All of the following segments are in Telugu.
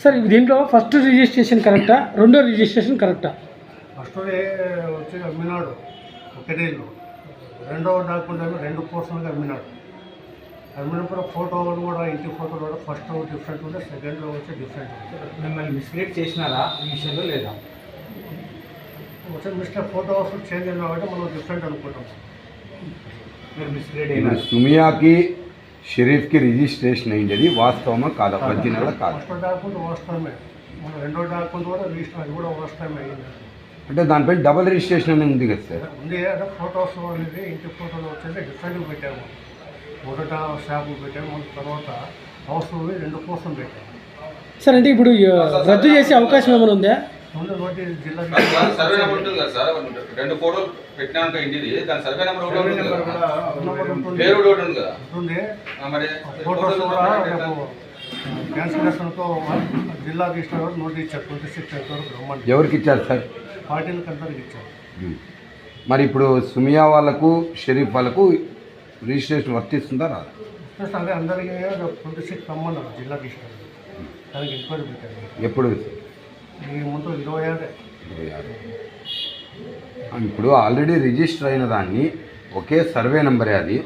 సార్ దీంట్లో ఫస్ట్ రిజిస్ట్రేషన్ కరెక్టా రెండో రిజిస్ట్రేషన్ కరెక్టా ఫస్ట్ వచ్చి అమ్మినాడు ఒకటే ఇల్లు రెండవ డాక్యుమెంట్ ఏమో రెండు పోర్షన్గా అమ్మినాడు. అమ్మినప్పుడు ఫోటోలు కూడా ఇంటి ఫోటోలు కూడా ఫస్ట్ డిఫరెంట్ ఉంటే సెకండ్లో వచ్చి డిఫరెంట్ మిమ్మల్ని మిస్లీడ్ చేసినారా ఈ విషయంలో లేదా? వచ్చి మిస్టర్ ఫోటోస్ చేంజ్ అయిన కాబట్టి మనం డిఫరెంట్ అనుకుంటాం మీరు మిస్లీడ్ అయినారు. సుమియాకి షరీఫ్కి రిజిస్ట్రేషన్ అయింది వాస్తవమా కాదా? ఒరిజినల్ కాదా. ఫస్ట్ డాక్యుమెంట్ వాస్తవమే మన రెండో డాక్యుమెంట్ కూడా రిజిస్టర్ అది కూడా వాస్తవమే అయింది. అంటే దానిపై డబుల్ రిజిస్ట్రేషన్ అని ఉంది కదా సార్? ఉంది అంటే ఫొటోస్ అనేది ఇంటి ఫోటోలు వచ్చేసి డిఫరెంట్గా పెట్టాము. మొదట షాపు పెట్టాము తర్వాత హౌస్ రెండు కోసం పెట్టాము. సార్ అంటే ఇప్పుడు రద్దు చేసే అవకాశం ఏమైనా ఉందా? సర్వే నెంబర్ ఉంటుంది కదా సార్ రెండు ఫోటోలు పెట్టినాక ఇంటిది దాని సర్వే నెంబర్ ఒకటి ఉంటుంది కదా. పేరు ఒకటి ఉంది కదా. మరి ఫోటోలు క్యాన్సిలేషన్తో జిల్లా గారు నోటీస్ ఇచ్చారు. ట్వంటీ సిక్స్ వరకు రమ్మండి ఎవరికి ఇచ్చారు సార్? పార్టీలకు అందరికి ఇచ్చారు. మరి ఇప్పుడు సుమియా వాళ్ళకు షరీఫ్ వాళ్ళకు రిజిస్ట్రేషన్ వర్తిస్తుందా రాదా? అదే అందరికీ ట్వంటీ సిక్స్ రమ్మన్నారు జిల్లా గారు. దానికి ఎంక్వైరీ పెట్టారు. ఎప్పుడు? ఇప్పుడు ఆల్రెడీ రిజిస్టర్ అయిన దాన్ని ఒకే సర్వే నెంబరే అది.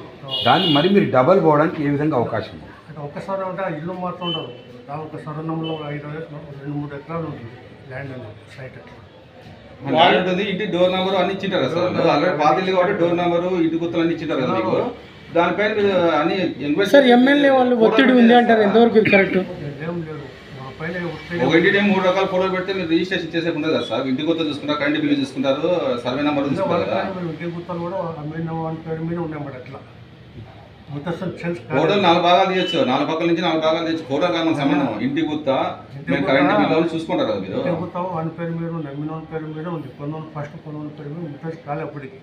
దాన్ని మరి మీరు డబల్ పోవడానికి ఏ విధంగా అవకాశం ఉంది? అంటే ఒక్కసారి అంటే ఆ ఇల్లు మాత్రం ఉండదు. ఒక సరణంలో ఐదు రెండు మూడు ఎకరాలు ఉంటుంది ల్యాండ్ అనేది సైట్ వాళ్ళు ఉంటుంది ఇంటి డోర్ నెంబర్ అన్ని ఇచ్చింటారు సార్? ఆల్రెడీ పాత ఇల్లు కాబట్టి డోర్ నెంబర్ ఇంటి గుర్తులు అన్ని ఇచ్చింటారు కదా మీకు? దానిపైన అన్ని సార్ ఎమ్మెల్యే వాళ్ళు ఒత్తిడి ఉంది అంటారు ఎంతవరకు ఇది కరెక్ట్ ఏం లేదు. మా పైన ఒక ఇంటి మూడు రకాల ఫోటోలు పెడితే మీరు రిజిస్ట్రేషన్ చేసే ఉండదు కదా సార్? ఇంటి గుర్తు చూసుకుంటారు కరెంట్ బిల్లు చూసుకుంటారు సర్వే నెంబర్ చూసుకుంటారు కదా? ఇంటి గుర్తాలు కూడా అమ్మిన వాని పేరు మీద అట్లా. ఫోటోలు నాలుగు భాగాలు తీయచ్చు. నాలుగు పక్కల నుంచి నాలుగు భాగాలు తీయచ్చు. ఫోటో మన సంబంధం. ఇంటి గుర్త మేము కరెంట్ బిల్లు చూసుకుంటారు కదా మీరు. ఇంటి గుర్తాలు వాని పేరు పేరు మీద ఉంది కొన్న ఫస్ట్ కొన్న పేరు మీద కాలే అప్పటికి.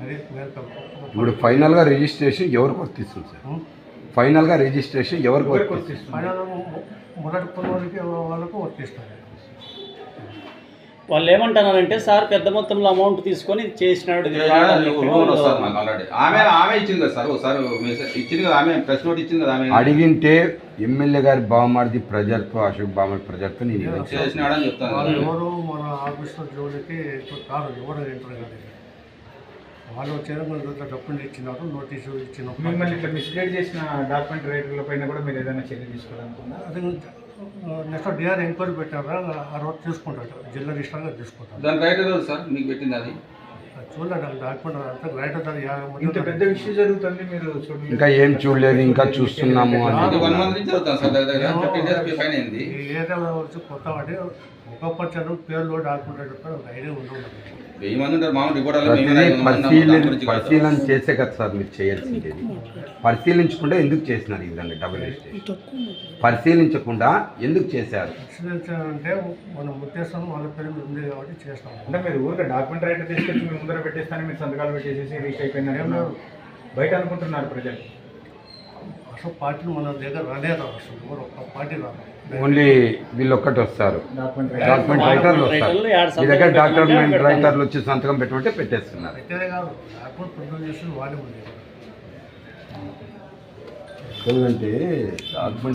అది మేరకం ఇప్పుడు ఫైనల్గా రిజిస్ట్రేషన్ ఎవరికి వర్తిస్తుంది సార్? ఫైనల్గా రిజిస్ట్రేషన్ ఎవరికి వర్తిస్తుంది? ఫైనల్ మొదటి కొన్నవారికి వాళ్ళకు వర్తిస్తారు వాళ్ళు ఏమంటున్నారంటే సార్ పెద్ద మొత్తంలో అమౌంట్ తీసుకొని చేసినాడు ఆమె ఆమె ఇచ్చింది కదా సార్ ఒకసారి మెసేజ్ ఇచ్చింది కదా ఆమె ప్రెస్ నోట్ ఇచ్చింది కదా ఆమె. అడిగింటే ఎమ్మెల్యే గారి బావమారిది ప్రజలతో అశోక్ బావమారి ప్రజలతో నేను. చేసినాడని చెప్తాను. ఎవరు మన ఆఫీస్లో జోలికి కాదు ఎవరు ఎంటర్ కాదు వాళ్ళు వచ్చారు మన దగ్గర డబ్బులు ఇచ్చినారు నోటీసు ఇచ్చినప్పుడు మిమ్మల్ని ఇట్లా మిస్లీడ్ చేసిన డాక్యుమెంట్ రైటర్ల పైన కూడా మీరు ఏదైనా చర్య తీసుకోవాలనుకున్నారా? అది నెక్స్ట్ డిఆర్ ఎంక్వైరీ పెట్టారా? ఆ రోజు తీసుకుంటాడు జిల్లా రిజిస్టర్గా తీసుకుంటాడు. దాని రైట్ ఎవరు సార్? మీకు పెట్టింది అది? చూడండి డాక్యుమెంట్ అంతా రైట్ అవుతుంది యాభై మంది ఇంత పెద్ద విషయం జరుగుతుంది మీరు చూడండి. ఇంకా ఏం చూడలేదు ఇంకా చూస్తున్నాము వన్ మంత్ నుంచి అవుతాను సార్ దగ్గర ఫైన్ అయింది. ఏరియాలో వచ్చి కొత్త వాడి ఒక జనం పేర్లు డాక్యుమెంట్ ఒక ఐడియా ప్రతిదీ పరిశీలన చేసే కదా సార్ మీరు చేయాల్సింది పరిశీలించకుండా ఎందుకు చేసినారు ఈ విధంగా డబుల్ రిజిస్ట్రేషన్ పరిశీలించకుండా ఎందుకు చేశారు? అంటే మన ఉద్దేశం వాళ్ళ పేరు మీద ఉంది కాబట్టి చేస్తాం. అంటే మీరు ఊరికే డాక్యుమెంట్ రైటర్ తీసుకొచ్చి మీ ముందర పెట్టేస్తాను మీరు సంతకాలు పెట్టేసేసి రీచ్ లేదు. బయట అనుకుంటున్నారు ప్రజలు. అసలు పార్టీలు మన దగ్గర రానే రాదు అసలు. ఎవరు ఒక్క పార్టీ రాదు. ఓన్లీ వీళ్ళు ఒక్కటి వస్తారు డాక్యుమెంట్ రైటర్లు వస్తారు. మీ దగ్గర డాక్యుమెంట్ రైటర్లు వచ్చి సంతకం పెట్టమంటే పెట్టేస్తున్నారు. అయితే కాదు. డాక్యుమెంట్ ప్రొడ్యూస్ చేసి వాళ్ళే ఉంది ఎందుకంటే డాక్యుమెంట్